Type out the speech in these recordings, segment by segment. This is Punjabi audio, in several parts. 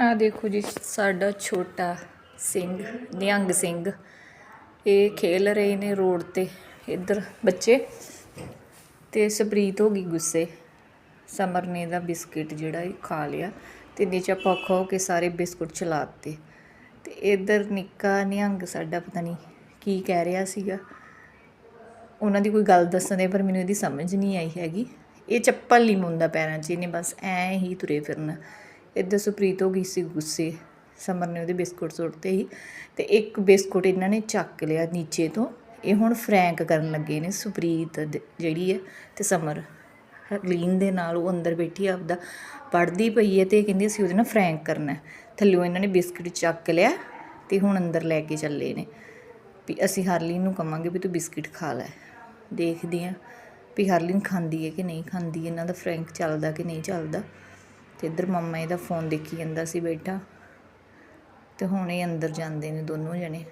ਆ ਦੇਖੋ ਜੀ, ਸਾਡਾ ਛੋਟਾ ਸਿੰਘ, ਨਿਹੰਗ ਸਿੰਘ। ਇਹ ਖੇਲ ਰਹੇ ਨੇ ਰੋਡ ਤੇ, ਇੱਧਰ ਬੱਚੇ। ਤੇ ਸਪਰੀਤ ਹੋ ਗਈ ਗੁੱਸੇ। ਸਮਰ ਨੇ ਦਾ ਬਿਸਕਿਟ ਜਿਹੜਾ ਇਹ ਖਾ ਲਿਆ ਤੇ ਨੀਚੇ ਪੱਖਾ ਹੋ ਕੇ ਸਾਰੇ ਬਿਸਕੁਟ ਚਲਾਤੇ। ਤੇ ਇੱਧਰ ਨਿੱਕਾ ਨਿਹੰਗ ਸਾਡਾ ਪਤਾ ਨਹੀਂ ਕੀ ਕਹਿ ਰਿਹਾ ਸੀਗਾ। ਉਹਨਾਂ ਦੀ ਕੋਈ ਗੱਲ ਦੱਸਦੇ ਪਰ ਮੈਨੂੰ ਇਹਦੀ ਸਮਝ ਨਹੀਂ ਆਈ ਹੈਗੀ। ਇਹ ਚੱਪਲ ਨਹੀਂ ਮੁੰਦਾ ਪੈਰਾਂ 'ਚ, ਇਹਨੇ ਬਸ ਐਂ ਹੀ ਤੁਰੇ ਫਿਰਨਾ। ਇੱਧਰ ਸੁਪ੍ਰੀਤ ਹੋ ਗਈ ਸੀ ਗੁੱਸੇ। ਸਮਰ ਨੇ ਉਹਦੇ ਬਿਸਕੁਟ ਸੁੱਟਤੇ ਸੀ ਤੇ ਇੱਕ ਬਿਸਕੁਟ ਇਹਨਾਂ ਨੇ ਚੱਕ ਲਿਆ ਨੀਚੇ ਤੋਂ। ਇਹ ਹੁਣ ਫਰੈਂਕ ਕਰਨ ਲੱਗੇ ਨੇ ਸੁਪ੍ਰੀਤ ਦ- ਜਿਹੜੀ ਹੈ ਤੇ ਸਮਰ। ਹਰਲੀਨ ਦੇ ਨਾਲ ਉਹ ਅੰਦਰ ਬੈਠੀ ਆਪਦਾ ਪੜ੍ਹਦੀ ਪਈ ਹੈ ਤੇ ਇਹ ਕਹਿੰਦੀ ਅਸੀਂ ਉਹਦੇ ਨਾਲ ਫਰੈਂਕ ਕਰਨਾ ਹੈ। ਇਹਨਾਂ ਨੇ ਬਿਸਕੁਟ ਚੱਕ ਲਿਆ ਤੇ ਹੁਣ ਅੰਦਰ ਲੈ ਕੇ ਚੱਲੇ ਨੇ। ਵੀ ਅਸੀਂ ਹਰਲੀਨ ਨੂੰ ਕਵਾਂਗੇ ਵੀ ਤੂੰ ਬਿਸਕੁਟ ਖਾ ਲੈ। ਦੇਖਦੇ ਆ ਵੀ ਹਰਲੀਨ ਖਾਂਦੀ ਹੈ ਕਿ ਨਹੀਂ ਖਾਂਦੀ, ਇਹਨਾਂ ਦਾ ਫਰੈਂਕ ਚੱਲਦਾ ਕਿ ਨਹੀਂ ਚੱਲਦਾ। ਤੇ ਇੱਧਰ ਮੰਮਾ ਇਹਦਾ ਫੋਨ ਦੇਖੀ ਜਾਂਦਾ ਸੀ ਬੈਠਾ ਤੇ ਹੁਣ ਇਹ ਅੰਦਰ ਜਾਂਦੇ ਨੇ ਦੋਨੋਂ ਜਣੇ।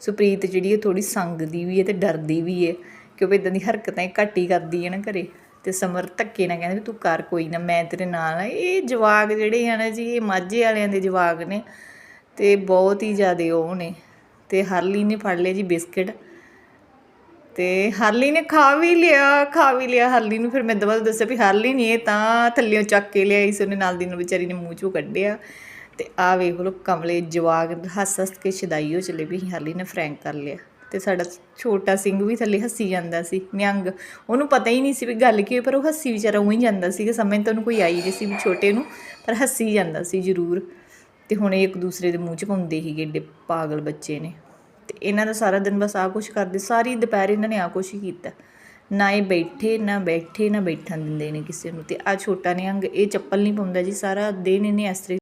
ਸੁਪ੍ਰੀਤ ਜਿਹੜੀ ਹੈ ਥੋੜੀ ਸੰਗਦੀ ਵੀ ਹੈ ਤੇ ਡਰਦੀ ਵੀ ਹੈ ਕਿਉਂਕਿ ਇਦਾਂ ਦੀ ਹਰਕਤਾਂ ਇਹ ਘੱਟ ਹੀ ਕਰਦੀ ਹੈ ਨਾ ਘਰੇ। ਤੇ ਸਮਰ ਧੱਕੇ ਨਾਲ ਕਹਿੰਦੇ ਵੀ ਤੂੰ ਕਰ ਕੋਈ ਨਾ, ਮੈਂ ਤੇਰੇ ਨਾਲ ਆ। ਇਹ ਜਵਾਗ ਜਿਹੜੇ ਆ ਨਾ ਜੀ, ਇਹ ਮਾਝੇ ਵਾਲਿਆਂ ਦੇ ਜਵਾਗ ਨੇ ਤੇ ਬਹੁਤ ਹੀ ਜ਼ਿਆਦੇ ਉਹ ਨੇ। ਤੇ ਹਰਲੀ ਨੇ ਫੜ ਲਿਆ ਜੀ ਬਿਸਕਟ। ਤੇ ਹਰਲੀ ਨੇ ਖਾ ਵੀ ਲਿਆ, ਖਾ ਵੀ ਲਿਆ ਹਰਲੀ ਨੂੰ, ਫਿਰ ਮੈਂ ਦੁਬਾਰਾ ਦੱਸਿਆ ਵੀ ਹਰਲੀ ਨਹੀਂ ਇਹ ਤਾਂ ਥੱਲਿਓਂ ਚੱਕ ਕੇ ਲਿਆਈ ਸੀ, ਉਹਨੇ ਨਾਲ ਦੀ ਨੂੰ ਵਿਚਾਰੀ ਨੇ ਮੂੰਹ ਚੋਂ ਕੱਢਿਆ। ਤੇ ਆ ਵੇਖ ਲੋ ਕਮਲੇ ਜਵਾਗ ਹੱਸ ਹੱਸ ਕੇ ਛਦਾਈ ਹੋ ਚਲੇ ਵੀ ਹਰਲੀ ਨੇ ਫਰੈਂਕ ਕਰ ਲਿਆ। ਤੇ ਸਾਡਾ ਛੋਟਾ ਸਿੰਘ ਵੀ ਥੱਲੇ ਹੱਸੀ ਜਾਂਦਾ ਸੀ, ਨਿਹੰਗ। ਉਹਨੂੰ ਪਤਾ ਹੀ ਨਹੀਂ ਸੀ ਵੀ ਗੱਲ ਕੀ ਹੋਈ, ਪਰ ਉਹ ਹੱਸੀ ਵਿਚਾਰਾ ਉਹੀ ਜਾਂਦਾ ਸੀ ਕਿ ਸਮਝ ਤਾਂ ਉਹਨੂੰ ਕੋਈ ਆਈ ਨਹੀਂ ਸੀ ਵੀ ਛੋਟੇ ਨੂੰ, ਪਰ ਹੱਸੀ ਜਾਂਦਾ ਸੀ ਜ਼ਰੂਰ। ਤੇ ਹੁਣ ਇਹ ਇੱਕ ਦੂਸਰੇ ਦੇ ਮੂੰਹ 'ਚ ਪਾਉਂਦੇ ਸੀਗੇ ਏਡੇ ਪਾਗਲ ਬੱਚੇ ਨੇ। ਇਹਨਾਂ ਦਾ ਸਾਰਾ ਦਿਨ ਬਸ ਆ ਕੁਛ ਕਰਦੇ, ਸਾਰੀ ਦੁਪਹਿਰ ਇਹਨਾਂ ਨੇ ਆ ਕੁਛ ਹੀ ਕੀਤਾ। ਨਾ ਇਹ ਬੈਠੇ, ਨਾ ਬੈਠੇ, ਨਾ ਬੈਠਣ ਦਿੰਦੇ ਨੇ ਕਿਸੇ ਨੂੰ। ਤੇ ਆ ਛੋਟਾ ਨਿਹੰਗ, ਇਹ ਚੱਪਲ ਨਹੀਂ ਪਾਉਂਦਾ ਜੀ, ਸਾਰਾ ਦਿਨ ਇਹਨੇ ਇਸ ਤਰ੍ਹਾਂ